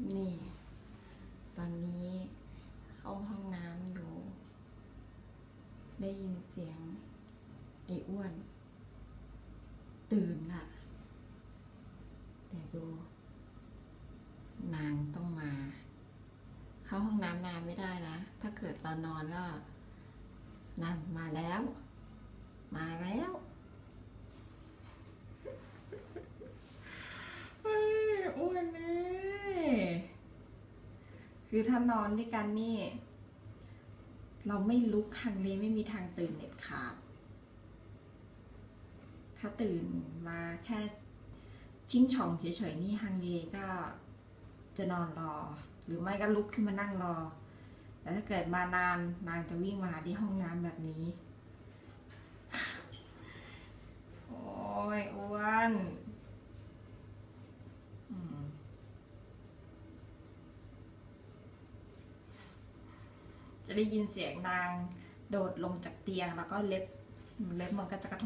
นี่ ตอนนี้เข้าห้องน้ำอยู่ ได้ยินเสียงไอ้อ้วน ตื่นละแต่ดู นางต้องมา เข้าห้องน้ำนานไม่ได้นะ ถ้าเกิดเรานอนก็นั่นมาแล้ว มาแล้วเฮ้ยอ้วนเลย คือถ้านอนด้วยกันนี่ เราไม่ลุกฮังเลไม่มีทางตื่นเด็ดขาด ถ้าตื่นมาแค่ชิ้งช่องเฉยๆนี่ฮังเลก็จะนอนรอ หรือไม่ก็ลุกขึ้นมานั่งรอแต่ถ้าเกิดมานานนางจะวิ่งมาหาที่ห้องน้ำแบบนี้ โอ้ยอ้วนอืม จะได้ยินเสียงนางโดดลงจากเตียง แล้วก็เล็บเล็บมันก็จะกระทบ